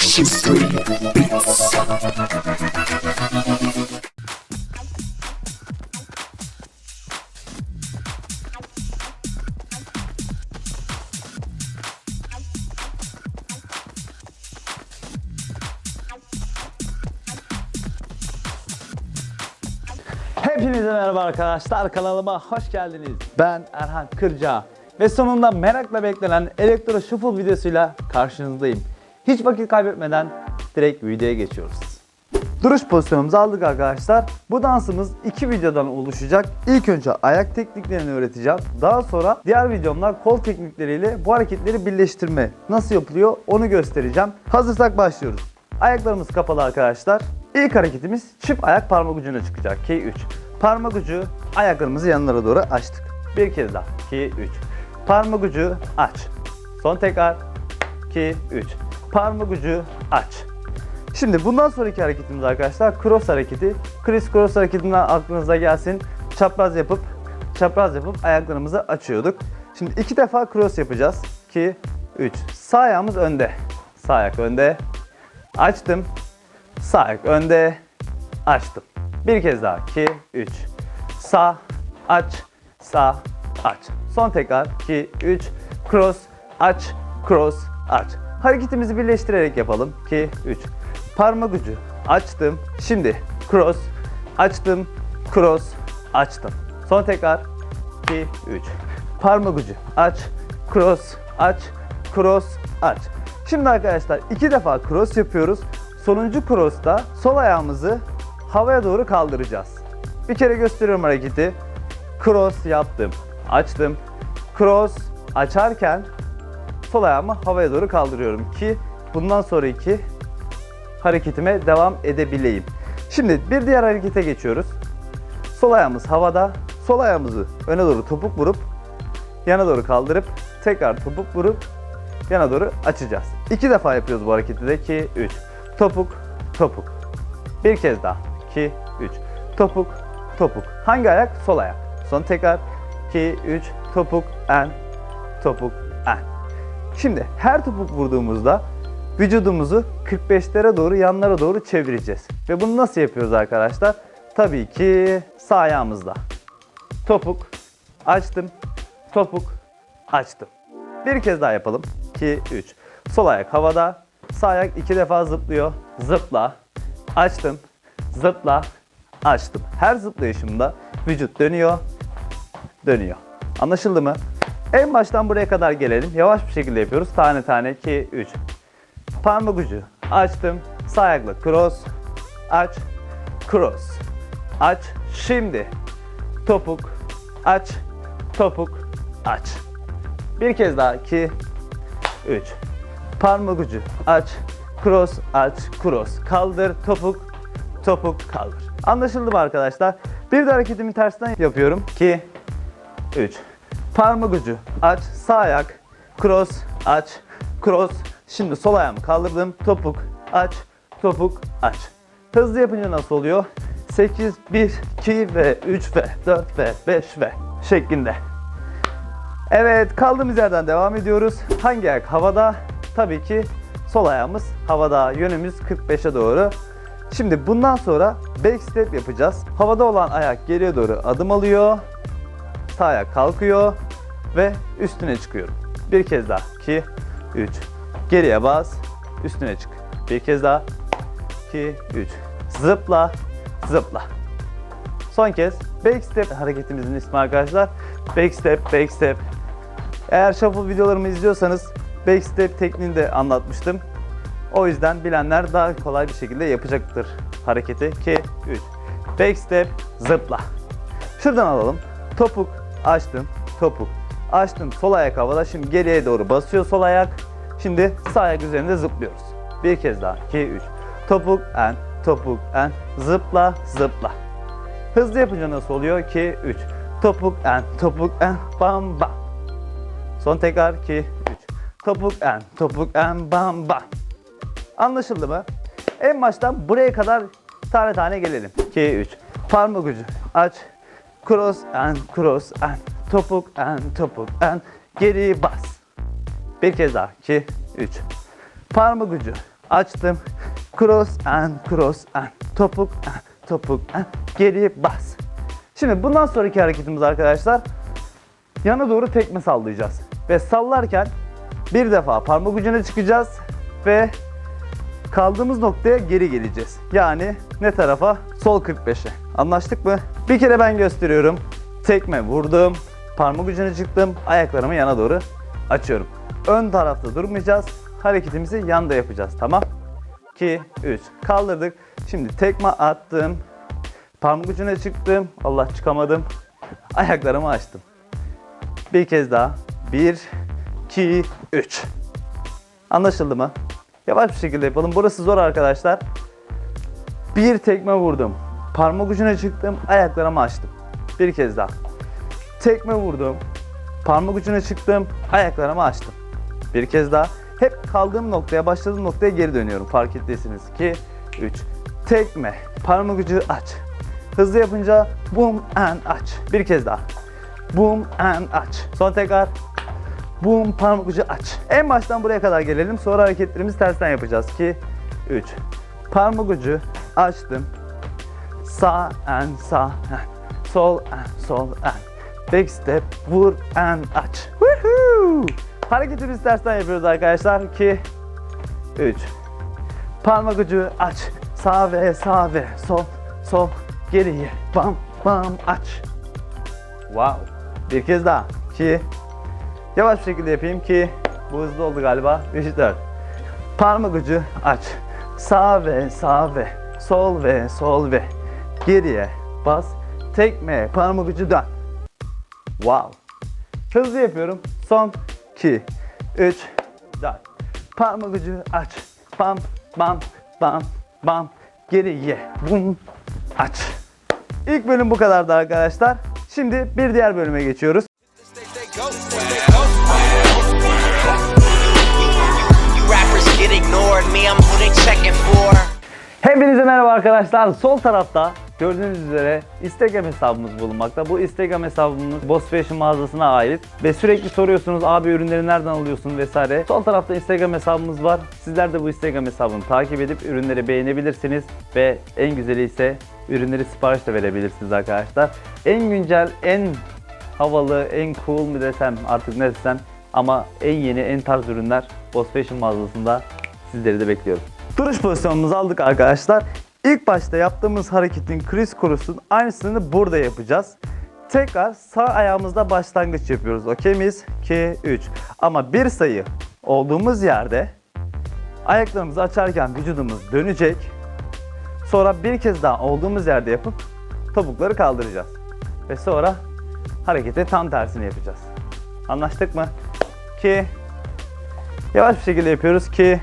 History Beats. Hepinize merhaba arkadaşlar kanalıma hoş geldiniz. Ben Erhan Kırca ve sonunda merakla beklenen elektro shuffle videosuyla karşınızdayım. Hiç vakit kaybetmeden direkt videoya geçiyoruz. Duruş pozisyonumuzu aldık arkadaşlar. Bu dansımız iki videodan oluşacak. İlk önce ayak tekniklerini öğreteceğim. Daha sonra diğer videomda kol teknikleriyle bu hareketleri birleştirme nasıl yapılıyor onu göstereceğim. Hazırsak başlıyoruz. Ayaklarımız kapalı arkadaşlar. İlk hareketimiz çift ayak parmak ucuna çıkacak. 2 3. Parmak ucu ayaklarımızı yanlara doğru açtık. Bir kez daha. 2 3. Parmak ucu aç. Son tekrar. 2 3. Parmak ucu aç. Şimdi bundan sonraki hareketimiz arkadaşlar cross hareketi. Chris cross hareketinden aklınıza gelsin. Çapraz yapıp çapraz yapıp ayaklarımızı açıyorduk. Şimdi iki defa cross yapacağız. 2 3. Sağ ayağımız önde. Sağ ayak önde. Açtım. Sağ ayak önde. Açtım. Bir kez daha. 2 3. Sağ aç sağ aç. Son tekrar 2 3 cross aç cross aç. Hareketimizi birleştirerek yapalım. 2 3. Parmak ucu açtım. Şimdi cross açtım cross açtım. Son tekrar 2 3. Parmak ucu aç cross aç cross aç. Şimdi arkadaşlar iki defa cross yapıyoruz. Sonuncu cross'ta sol ayağımızı havaya doğru kaldıracağız. Bir kere gösteriyorum hareketi. Cross yaptım. Açtım. Cross açarken sol ayağımı havaya doğru kaldırıyorum ki bundan sonraki hareketime devam edebileyim. Şimdi bir diğer harekete geçiyoruz. Sol ayağımız havada. Sol ayağımızı öne doğru topuk vurup yana doğru kaldırıp tekrar topuk vurup yana doğru açacağız. İki defa yapıyoruz bu hareketi de 2 3. Topuk topuk. Bir kez daha. 2 3. Topuk topuk. Hangi ayak? Sol ayak. Son tekrar 2 3 topuk en topuk en. Şimdi her topuk vurduğumuzda vücudumuzu 45'lere doğru yanlara doğru çevireceğiz. Ve bunu nasıl yapıyoruz arkadaşlar? Tabii ki sağ ayağımızla. Topuk açtım. Topuk açtım. Bir kez daha yapalım. 2 3. Sol ayak havada. Sağ ayak iki defa zıplıyor. Zıpla. Açtım. Zıpla. Açtım. Her zıplayışımda vücut dönüyor. Dönüyor. Anlaşıldı mı? En baştan buraya kadar gelelim. Yavaş bir şekilde yapıyoruz. Tane tane 2 3. Parmak ucu açtım. Sağ ayakla cross. Aç. Cross. Aç. Şimdi topuk aç. Topuk aç. Bir kez daha 2 3. Parmak ucu aç. Cross aç. Cross. Kaldır. Topuk. Topuk kaldır. Anlaşıldı mı arkadaşlar? Bir de hareketimi tersten yapıyorum. 2 3. Parmak ucu aç. Sağ ayak. Cross aç. Cross. Şimdi sol ayağımı kaldırdım. Topuk aç. Topuk aç. Hızlı yapınca nasıl oluyor? 8, 1, 2 ve 3 ve 4 ve 5 ve şeklinde. Evet kaldığımız yerden devam ediyoruz. Hangi ayak havada? Tabii ki sol ayağımız havada. Yönümüz 45'e doğru. Şimdi bundan sonra back step yapacağız. Havada olan ayak geriye doğru adım alıyor. Sağ ayak kalkıyor ve üstüne çıkıyorum. Bir kez daha. 2 3 Geriye bas. Üstüne çık. Bir kez daha. 2 3 Zıpla. Zıpla. Son kez back step hareketimizin ismi arkadaşlar. Back step, back step. Eğer shuffle videolarımı izliyorsanız back step tekniğini de anlatmıştım. O yüzden bilenler daha kolay bir şekilde yapacaktır hareketi. 2 3 Back step, zıpla. Şuradan alalım. Topuk, açtım, topuk. Açtım, sol ayak havada. Şimdi geriye doğru basıyor sol ayak. Şimdi sağ ayak üzerinde zıplıyoruz. Bir kez daha. 2 3 Topuk, en, topuk, en. Zıpla, zıpla. Hızlı yapınca nasıl oluyor? 2 3 Topuk, en, topuk, en, bam bam. Son tekrar 2 3 Topuk, en, topuk, en, bam bam. Anlaşıldı mı? En baştan buraya kadar tane tane gelelim. 2 3 Parmak ucu aç. Cross and cross and topuk and topuk and geri bas. Bir kez daha. 2, 3. Parmak ucu açtım. Cross and cross and topuk and topuk and geri bas. Şimdi bundan sonraki hareketimiz arkadaşlar yana doğru tekme sallayacağız. Ve sallarken bir defa parmak ucuna çıkacağız ve kaldığımız noktaya geri geleceğiz. Yani ne tarafa? Sol 45'e. Anlaştık mı? Bir kere ben gösteriyorum. Tekme vurdum. Parmak ucuna çıktım. Ayaklarımı yana doğru açıyorum. Ön tarafta durmayacağız. Hareketimizi yanda yapacağız. Tamam? 2, 3. Kaldırdık. Şimdi tekme attım. Parmak ucuna çıktım. Allah çıkamadım. Ayaklarımı açtım. Bir kez daha. 1, 2, 3. Anlaşıldı mı? Yavaş bir şekilde yapalım. Burası zor arkadaşlar. Bir tekme vurdum. Parmak ucuna çıktım. Ayaklarımı açtım. Bir kez daha. Tekme vurdum. Parmak ucuna çıktım. Ayaklarımı açtım. Bir kez daha. Hep kaldığım noktaya, başladığım noktaya geri dönüyorum. Fark ettiyseniz. 2, 3. Tekme. Parmak ucu aç. Hızlı yapınca boom and aç. Bir kez daha. Boom and aç. Son tekrar. Boom parmak ucu aç. En baştan buraya kadar gelelim. Sonra hareketlerimizi tersten yapacağız. 2, 3. Parmak ucu açtım. Sağ and sağ and. Sol and sol and. Back step vur and aç. Woohoo! Hareketimizi tersten yapıyoruz arkadaşlar. 2, 3. Parmak ucu aç. Sağ ve sağ ve sol sol geriye. Bam bam aç. Wow. Bir kez daha. 2, Yavaş bir şekilde yapayım ki bu hızlı oldu galiba. 3, 4. Parmak ucu aç. Sağ ve sağ ve sol ve sol ve geriye bas. Tekme parmak ucu dön. Wow. Hızlı yapıyorum. Son 2, 3, 4. Parmak ucu aç. Bam bam bam bam geriye bum aç. İlk bölüm bu kadardı arkadaşlar. Şimdi bir diğer bölüme geçiyoruz. Hepinize merhaba arkadaşlar. Sol tarafta gördüğünüz üzere Instagram hesabımız bulunmakta. Bu Instagram hesabımız Boss Fashion mağazasına ait ve sürekli soruyorsunuz abi ürünleri nereden alıyorsun vesaire. Sol tarafta Instagram hesabımız var. Sizler de bu Instagram hesabını takip edip ürünleri beğenebilirsiniz ve en güzeli ise ürünleri sipariş de verebilirsiniz arkadaşlar. En güncel, en havalı, en cool mu desem artık ne desem ama en yeni, en tarz ürünler Boss Fashion mağazasında sizleri de bekliyorum. Duruş pozisyonumuzu aldık arkadaşlar. İlk başta yaptığımız hareketin kriz korusun aynısını burada yapacağız. Tekrar sağ ayağımızda başlangıç yapıyoruz. Okey miyiz? 2, 3. Ama bir sayı olduğumuz yerde ayaklarımızı açarken vücudumuz dönecek. Sonra bir kez daha olduğumuz yerde yapıp topukları kaldıracağız. Ve sonra hareketi tam tersini yapacağız. Anlaştık mı? Ki yavaş bir şekilde yapıyoruz ki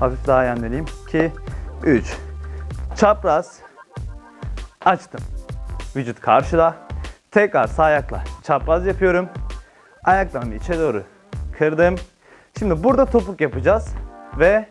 hafif daha yönleneyim. 2 3 Çapraz açtım. Vücut karşıda. Tekrar sağ ayakla çapraz yapıyorum. Ayaklarımı içe doğru kırdım. Şimdi burada topuk yapacağız ve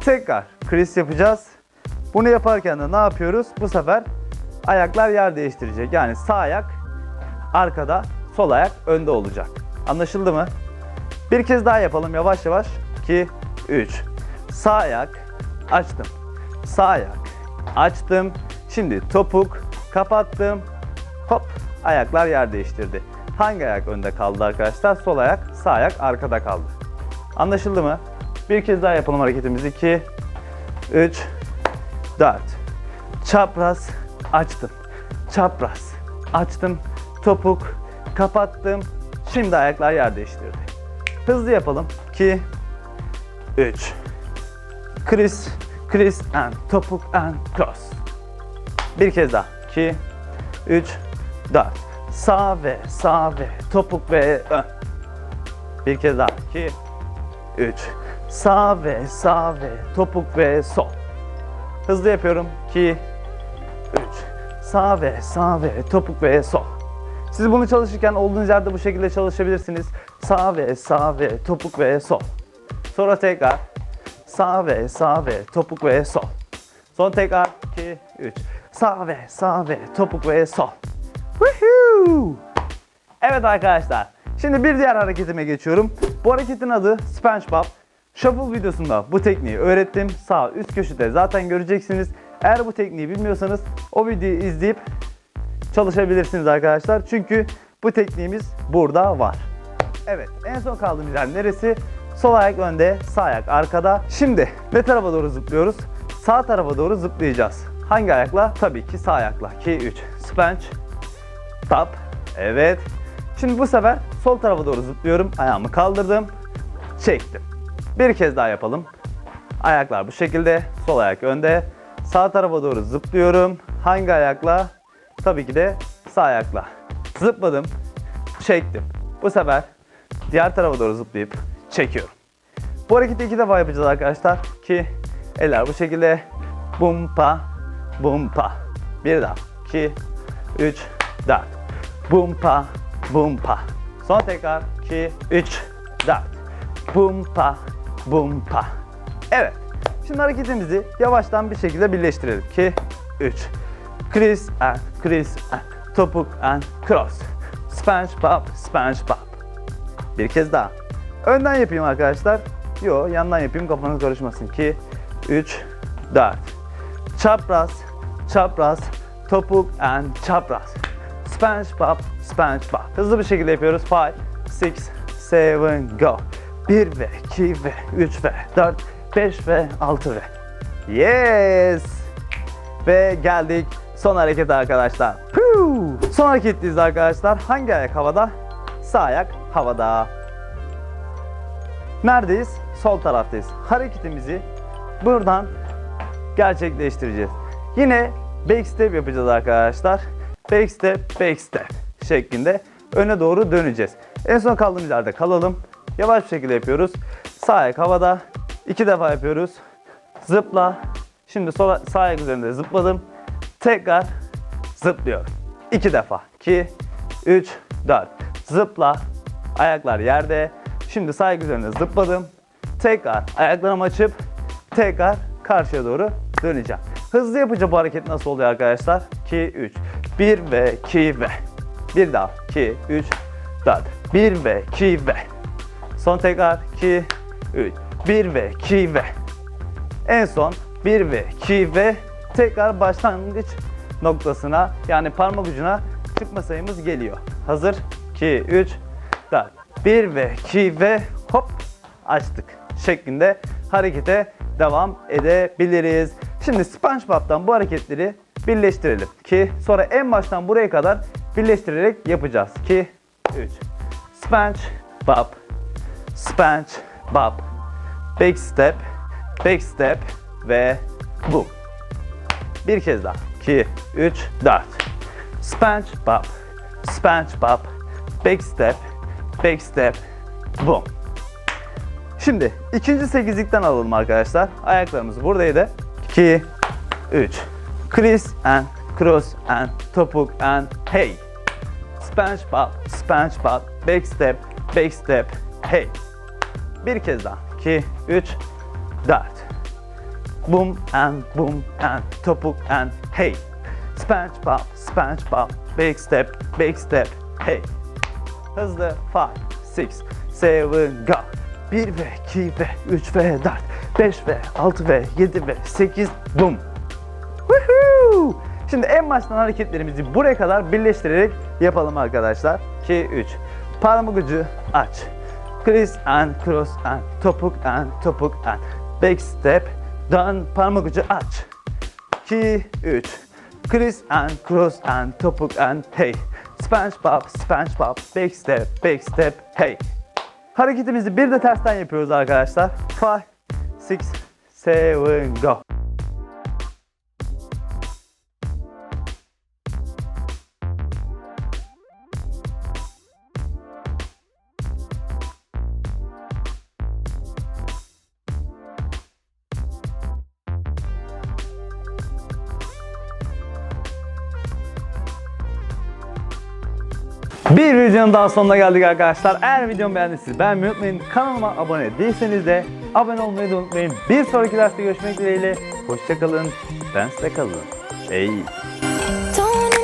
tekrar kriz yapacağız. Bunu yaparken de ne yapıyoruz? Bu sefer ayaklar yer değiştirecek. Yani sağ ayak arkada, sol ayak önde olacak. Anlaşıldı mı? Bir kez daha yapalım yavaş yavaş. 2, 3. Sağ ayak açtım. Sağ ayak açtım. Şimdi topuk kapattım. Hop ayaklar yer değiştirdi. Hangi ayak önde kaldı arkadaşlar? Sol ayak, sağ ayak arkada kaldı. Anlaşıldı mı? Bir kez daha yapalım hareketimizi. 2, 3, 4. Çapraz açtım. Çapraz açtım. Topuk kapattım. Şimdi ayaklar yer değiştirdi. Hızlı yapalım. 2 3 Chris, Chris and topuk and cross. Bir kez daha. 2 3 4 Sağ ve sağ ve topuk ve ön. Bir kez daha. 2 3 Sağ ve sağ ve topuk ve sol. Hızlı yapıyorum. 2 3 Sağ ve sağ ve topuk ve sol. Siz bunu çalışırken olduğunuz yerde bu şekilde çalışabilirsiniz. Sağ ve sağ ve topuk ve sol. Sonra tekrar sağ ve sağ ve topuk ve sol. Son tekrar 2 3. Sağ ve sağ ve topuk ve sol. Woohoo! Evet arkadaşlar. Şimdi bir diğer hareketime geçiyorum. Bu hareketin adı SpongeBob. Shuffle videosunda bu tekniği öğrettim. Sağ üst köşede zaten göreceksiniz. Eğer bu tekniği bilmiyorsanız o videoyu izleyip çalışabilirsiniz arkadaşlar. Çünkü bu tekniğimiz burada var. Evet en son kaldığımız yer neresi? Sol ayak önde, sağ ayak arkada. Şimdi ne tarafa doğru zıplıyoruz? Sağ tarafa doğru zıplayacağız. Hangi ayakla? Tabii ki sağ ayakla. 2, 3. Sponge. Tap. Evet. Şimdi bu sefer sol tarafa doğru zıplıyorum. Ayağımı kaldırdım. Çektim. Bir kez daha yapalım. Ayaklar bu şekilde. Sol ayak önde. Sağ tarafa doğru zıplıyorum. Hangi ayakla? Tabii ki de sağ ayakla. Zıpladım. Çektim. Bu sefer diğer tarafa doğru zıplayıp çekiyorum. Bu hareketi iki defa yapacağız arkadaşlar ki eller bu şekilde bumpa bumpa. Bir daha. 2 3 4. Bumpa bumpa. Son tekrar 2 3 4. Bumpa bumpa. Evet. Şimdi hareketimizi yavaştan bir şekilde birleştirelim. 2 3 Chris and Chris and topuk and cross. SpongeBob, SpongeBob. Bir kez daha. Önden yapayım arkadaşlar. Yo, yandan yapayım kafanız karışmasın. 2 3 4. Çapraz, çapraz, topuk and çapraz. SpongeBob, SpongeBob. Hızlı bir şekilde yapıyoruz. 5 6 7 go. 1 ve 2 ve 3 ve 4 5 ve 6 ve. Yes! Ve geldik son hareket arkadaşlar. Son hareketteyiz arkadaşlar. Hangi ayak havada? Sağ ayak havada. Neredeyiz? Sol taraftayız. Hareketimizi buradan gerçekleştireceğiz. Yine back step yapacağız arkadaşlar. Back step, back step şeklinde öne doğru döneceğiz. En son kaldığımız yerde kalalım. Yavaş bir şekilde yapıyoruz. Sağ ayak havada. iki defa yapıyoruz. Zıpla. Şimdi sol, sağ ayak üzerinde zıpladım. Tekrar zıplıyorum. İki defa. 2, 3, 4. Zıpla. Ayaklar yerde. Şimdi sağ ayak üzerinde zıpladım. Tekrar ayaklarımı açıp tekrar karşıya doğru döneceğim. Hızlı yapınca bu hareket nasıl oluyor arkadaşlar? 2, 3. 1 ve 2 ve. Bir daha. 2, 3, 4. 1 ve 2 ve. Son tekrar 2, 3. 1 ve 2 ve. En son 1 ve 2 ve tekrar başlangıç noktasına yani parmak ucuna çıkma sayımız geliyor. Hazır? 2, 3, 4. 1 ve 2 ve hop açtık şeklinde harekete devam edebiliriz. Şimdi SpongeBob'dan bu hareketleri birleştirelim ki sonra en baştan buraya kadar birleştirerek yapacağız. 2, 3. SpongeBob, SpongeBob, back step, back step ve boom. Bir kez daha. 2, 3, 4. SpongeBob, SpongeBob, back step, back step, boom. Şimdi ikinci sekizlikten alalım arkadaşlar. Ayaklarımız buradaydı. 2, 3. Chris and cross and topuk and hey. SpongeBob, SpongeBob, back step, back step, hey. Bir kez daha. 2, 3, 4. Boom and boom and topuk and hey. SpongeBob, SpongeBob, back step, back step, hey. Hızlı 5, 6, 7, go. 1 ve 2 ve 3 ve 4, 5 ve 6 ve 7 ve 8, boom. Woohoo! Şimdi en baştan hareketlerimizi buraya kadar birleştirerek yapalım arkadaşlar. 2, 3. Parmak ucu aç. Chris and cross and topuk and topuk and back step. Dön parmak ucu aç. 2, 3. Chris and cross and topuk and hey. SpongeBob, SpongeBob, back step, back step, hey. Hareketimizi bir de tersten yapıyoruz arkadaşlar. 5, 6, 7, go. Bir videonun daha sonuna geldik arkadaşlar. Eğer videomu beğendiyseniz beğenmeyi unutmayın. Kanalıma abone değilseniz de abone olmayı da unutmayın. Bir sonraki derste görüşmek dileğiyle. Hoşçakalın. Ben size kalın. Ey. Don't